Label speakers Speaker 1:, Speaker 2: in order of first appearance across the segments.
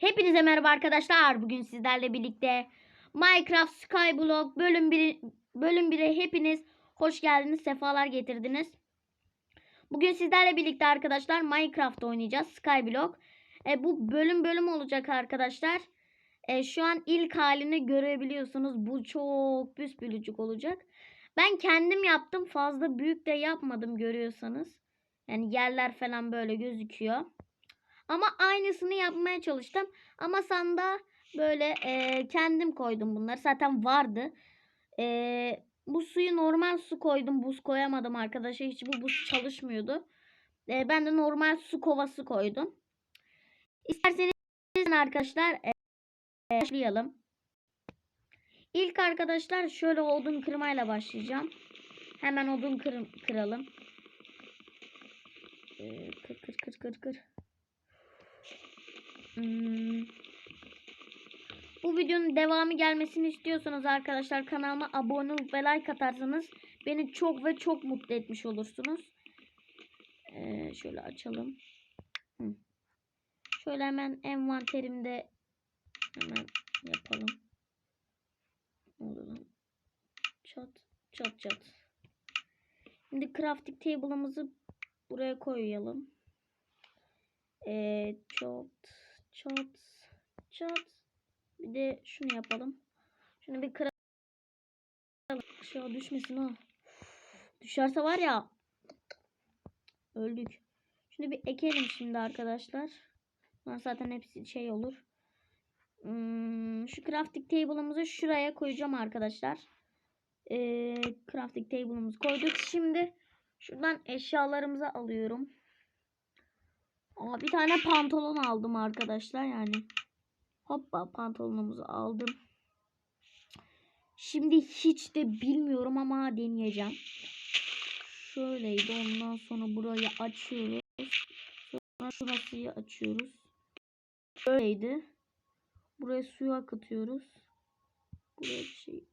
Speaker 1: Hepinize merhaba arkadaşlar. Bugün sizlerle birlikte Minecraft Skyblock bölüm 1 bölüm 1'e hepiniz hoş geldiniz. Sefalar getirdiniz. Bugün sizlerle birlikte arkadaşlar Minecraft oynayacağız. Skyblock. E, bu bölüm bölüm olacak arkadaşlar. E, şu an ilk halini görebiliyorsunuz. Bu çok büsbülücük olacak. Ben kendim yaptım. Fazla büyük de yapmadım görüyorsanız. Yani yerler falan böyle gözüküyor. Ama aynısını yapmaya çalıştım. Ama sanda böyle e, kendim koydum bunları. Zaten vardı. E, bu suyu normal su koydum. Buz koyamadım arkadaşlar. Hiç bu buz çalışmıyordu. E, ben de normal su kovası koydum. İsterseniz arkadaşlar e, başlayalım. İlk arkadaşlar şöyle odun kırmayla başlayacağım. Hemen odun kır, kıralım. E, kır kır kır kır kır. Hmm. Bu videonun devamı gelmesini istiyorsanız arkadaşlar kanalıma abone olup ve like atarsanız beni çok ve çok mutlu etmiş olursunuz. Ee, şöyle açalım. Şöyle hemen envanterimde hemen yapalım. Çat çat çat. Şimdi crafting table'ımızı buraya koyalım. Ee, çat çat çat. Bir de şunu yapalım. Şunu bir kıralım. Aşağı düşmesin ha. Düşerse var ya. Öldük. Şunu bir ekelim şimdi arkadaşlar. Bunlar zaten hepsi şey olur. Hmm, şu crafting table'ımızı şuraya koyacağım arkadaşlar. Ee, crafting table'ımızı koyduk. Şimdi şuradan eşyalarımızı alıyorum. Aa, bir tane pantolon aldım arkadaşlar yani. Hoppa pantolonumuzu aldım. Şimdi hiç de bilmiyorum ama deneyeceğim. Şöyleydi. Ondan sonra burayı açıyoruz. Sonra şurasıyı açıyoruz. Şöyleydi. Buraya suyu akıtıyoruz. Buraya bir şey.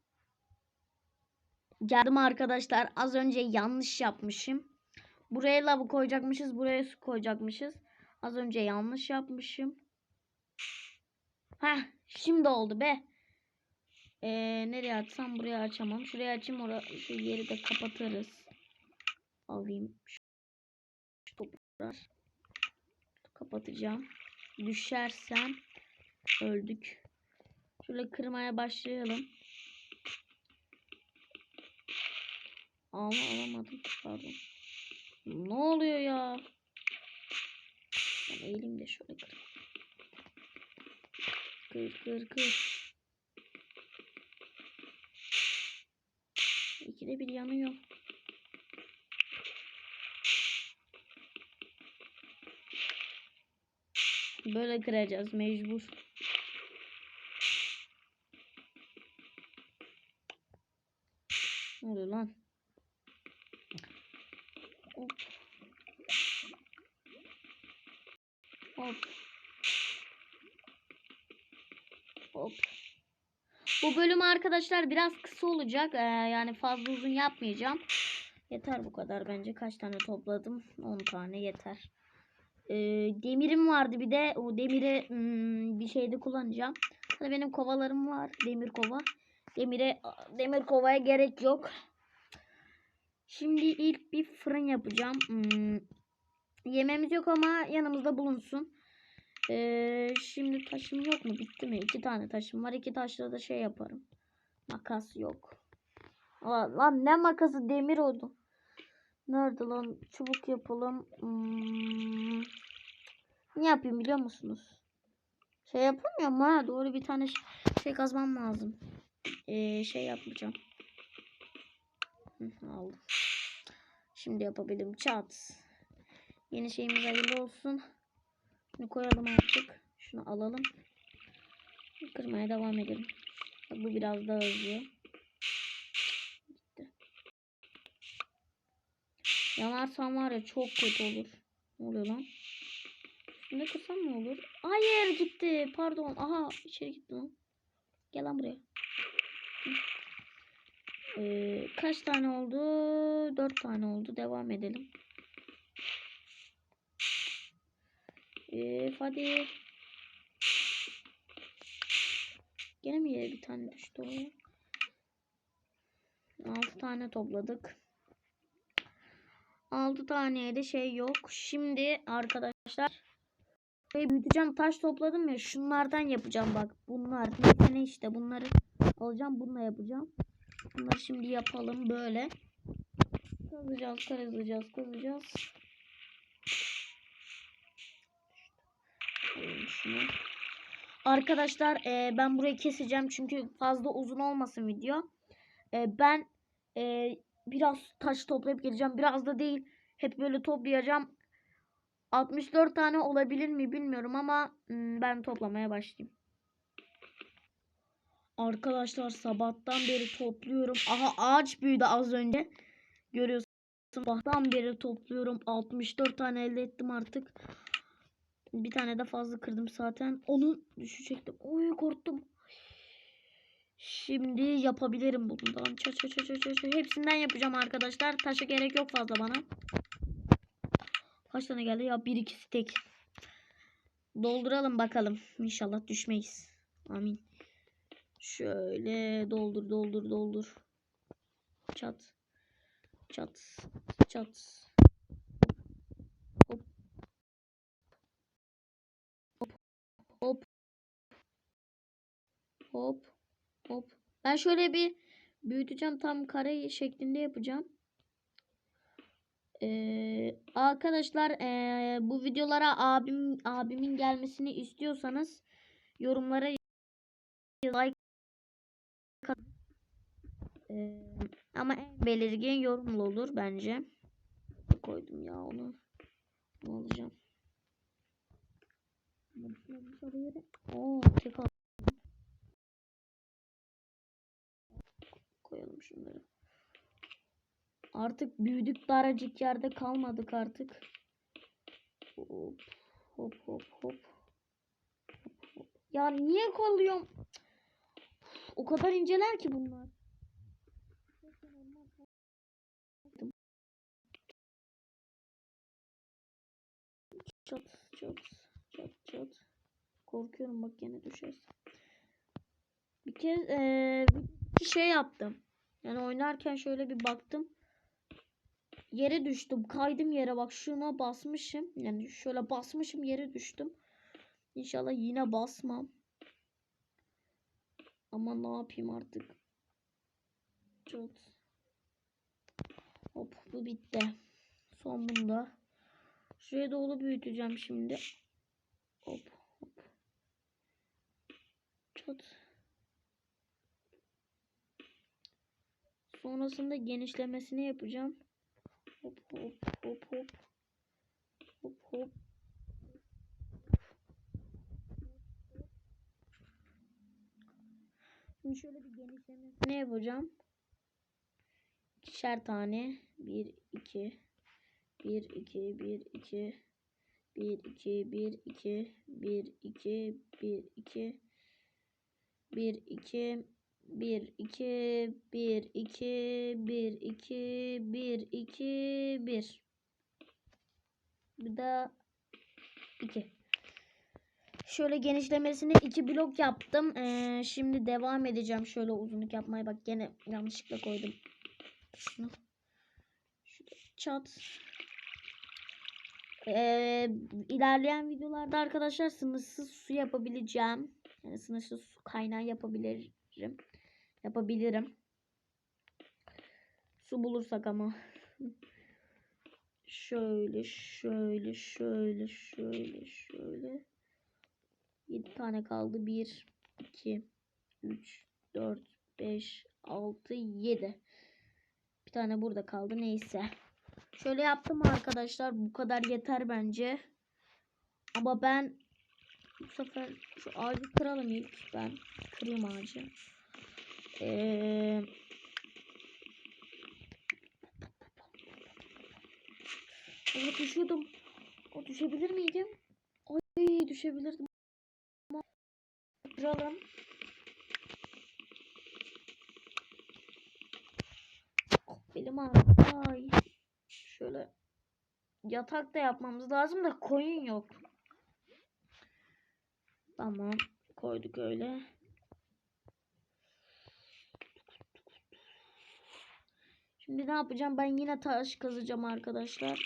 Speaker 1: Geldim arkadaşlar. Az önce yanlış yapmışım. Buraya lavı koyacakmışız. Buraya su koyacakmışız. Az önce yanlış yapmışım. Heh, şimdi oldu be. Ee, nereye açsam buraya açamam. Şuraya açayım. Oraya, şu yeri de kapatırız. Alayım. Şu, topraklar. Kapatacağım. Düşersem öldük. Şöyle kırmaya başlayalım. Ama alamadım. Pardon. Ne oluyor ya? Eğilim de şöyle kır. Kır kır kır. İkide bir yanıyor. Böyle kıracağız mecbur. Ne oluyor lan? Hop. Hop. Hop. Bu bölüm arkadaşlar biraz kısa olacak. Ee, yani fazla uzun yapmayacağım. Yeter bu kadar bence. Kaç tane topladım? 10 tane yeter. Ee, demirim vardı bir de. O demiri hmm, bir şeyde kullanacağım. Hani benim kovalarım var. Demir kova. Demire demir kovaya gerek yok. Şimdi ilk bir fırın yapacağım. Hmm, yememiz yok ama yanımızda bulunsun. Ee, şimdi taşım yok mu? Bitti mi? İki tane taşım var. İki taşla da şey yaparım. Makas yok. Lan, lan ne makası? Demir oldu. Nerede lan? Çubuk yapalım. Hmm. Ne yapayım biliyor musunuz? Şey yapamıyorum ha. Doğru bir tane şey kazmam lazım. Ee, şey yapmayacağım. Hı, aldım. Şimdi yapabilirim. Çat. Yeni şeyimiz hayırlı olsun. Şunu koyalım artık. Şunu alalım. Kırmaya devam edelim. Bu biraz daha hızlı. Gitti. Yanarsam var ya çok kötü olur. Ne oluyor lan? Ne kırsam ne olur? Hayır gitti. Pardon. Aha içeri gitti lan. Gel lan buraya. Ee, kaç tane oldu? Dört tane oldu. Devam edelim. Ee, hadi. Gene mi yere bir tane düştü oraya? 6 tane topladık. 6 taneye de şey yok. Şimdi arkadaşlar şey büyüteceğim. Taş topladım ya. Şunlardan yapacağım bak. Bunlar. Neyse ne işte. Bunları alacağım. Bununla yapacağım. Bunları şimdi yapalım böyle. Kazacağız, kazacağız, kazacağız. Şunu. Arkadaşlar e, ben burayı keseceğim çünkü fazla uzun olmasın video. E, ben e, biraz taş toplayıp geleceğim. Biraz da değil. Hep böyle toplayacağım. 64 tane olabilir mi bilmiyorum ama hmm, ben toplamaya başlayayım. Arkadaşlar sabahtan beri topluyorum. Aha ağaç büyüdü az önce. Görüyorsunuz. Sabahtan beri topluyorum. 64 tane elde ettim artık. Bir tane de fazla kırdım zaten. Onu düşecektim. Oy korktum. Şimdi yapabilirim bundan. Ça ça ça ça ça. Hepsinden yapacağım arkadaşlar. Taşa gerek yok fazla bana. Kaç tane geldi? Ya bir ikisi tek. Dolduralım bakalım. İnşallah düşmeyiz. Amin. Şöyle doldur doldur doldur. Çat. Çat. Çat. Hop. Hop. Ben şöyle bir büyüteceğim. Tam kare şeklinde yapacağım. Ee, arkadaşlar ee, bu videolara abim abimin gelmesini istiyorsanız yorumlara like ee, ama en belirgin yorumlu olur bence. Koydum ya onu. Ne alacağım? Oo, tek al- şunları. Artık büyüdük daracık yerde kalmadık artık. Hop hop hop hop. Hop. Ya niye koyuyorum? O kadar inceler ki bunlar. Çat çat çat çat. Korkuyorum bak yine düşersin. Bir kez eee, bir şey yaptım. Yani oynarken şöyle bir baktım. Yere düştüm. Kaydım yere bak şuna basmışım. Yani şöyle basmışım yere düştüm. İnşallah yine basmam. Ama ne yapayım artık. Çok. Hop bu bitti. Son bunda. Şuraya doğru büyüteceğim şimdi. Hop hop. Çat. Sonrasında genişlemesini yapacağım. Hop hop hop hop. Hop hop. Şimdi şöyle bir genişlemesini yapacağım. İkişer tane. 1 2 1 2 1 2 1 2 1 2 1 2 1 2 1 2 1 2 1 2 1 2 1 2 1 Bir daha 2 Şöyle genişlemesini iki blok yaptım. Ee, şimdi devam edeceğim şöyle uzunluk yapmaya. Bak gene yanlışlıkla koydum. Şunu. Şurada çat. Ee, ilerleyen videolarda arkadaşlar sınırsız su yapabileceğim. Yani sınırsız su kaynağı yapabilirim. Yapabilirim. Su bulursak ama. şöyle şöyle şöyle şöyle şöyle. 7 tane kaldı. 1 2 3 4 5 6 7. Bir tane burada kaldı. Neyse. Şöyle yaptım arkadaşlar. Bu kadar yeter bence. Ama ben bu sefer şu ağacı kıralım ilk. Ben kırayım ağacı. Ee, Evet düşüyordum. O düşebilir miydim? Ay düşebilirdim. Oh, belim ağrıdı. Ay. Şöyle yatak da yapmamız lazım da koyun yok. Tamam. Koyduk öyle. Şimdi ne yapacağım? Ben yine taş kazacağım arkadaşlar.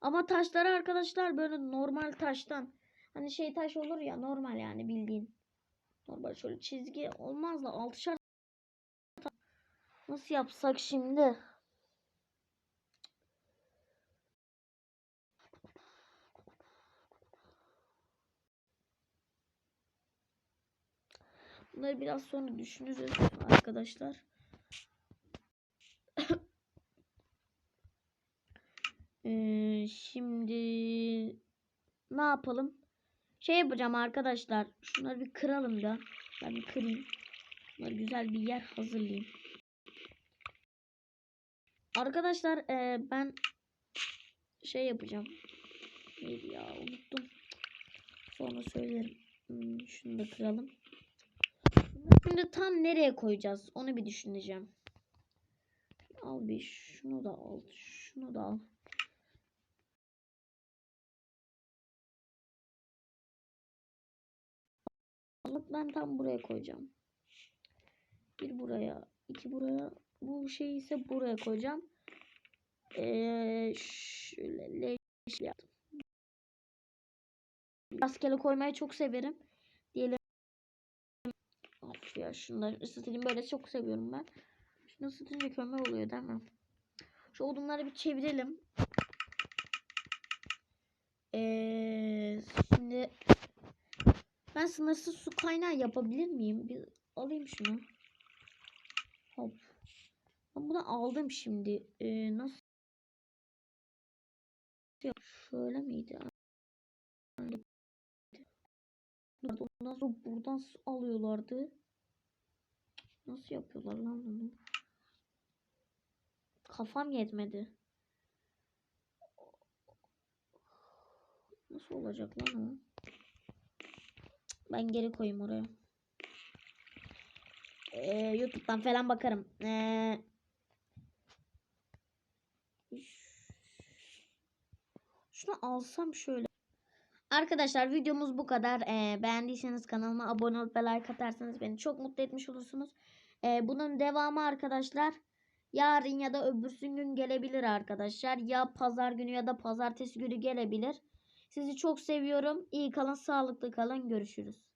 Speaker 1: Ama taşları arkadaşlar böyle normal taştan. Hani şey taş olur ya normal yani bildiğin. Normal şöyle çizgi olmaz da altışar. Nasıl yapsak şimdi? Bunları biraz sonra düşünürüz arkadaşlar. Şimdi ne yapalım? Şey yapacağım arkadaşlar. Şunları bir kıralım da. Ben bir kırayım. Bunları güzel bir yer hazırlayayım. Arkadaşlar e, ben şey yapacağım. Neydi ya unuttum. Sonra söylerim. Hmm, şunu da kıralım. Şimdi tam nereye koyacağız? Onu bir düşüneceğim. Al bir şunu da al. Şunu da al. Alıp ben tam buraya koyacağım. Bir buraya, iki buraya. Bu şey ise buraya koyacağım. Ee, şöyle leş yaptım. Rastgele koymayı çok severim. Diyelim. Of ya şunları ısıtayım. Böyle çok seviyorum ben. Şunu ısıtınca kömür oluyor değil mi? Şu odunları bir çevirelim. Ee, şimdi ben sınırsız su kaynağı yapabilir miyim? Bir alayım şunu. Hop. Ben bunu aldım şimdi. Ee, nasıl? Şöyle miydi? Ondan sonra buradan su alıyorlardı. Nasıl yapıyorlar lan bunu? Kafam yetmedi. Nasıl olacak lan o? Ben geri koyayım oraya. Ee, YouTube'dan falan bakarım. Ee, şunu alsam şöyle. Arkadaşlar videomuz bu kadar. Ee, beğendiyseniz kanalıma abone olup like atarsanız beni çok mutlu etmiş olursunuz. Ee, bunun devamı arkadaşlar yarın ya da öbürsü gün gelebilir arkadaşlar. Ya pazar günü ya da pazartesi günü gelebilir. Sizi çok seviyorum. İyi kalın, sağlıklı kalın. Görüşürüz.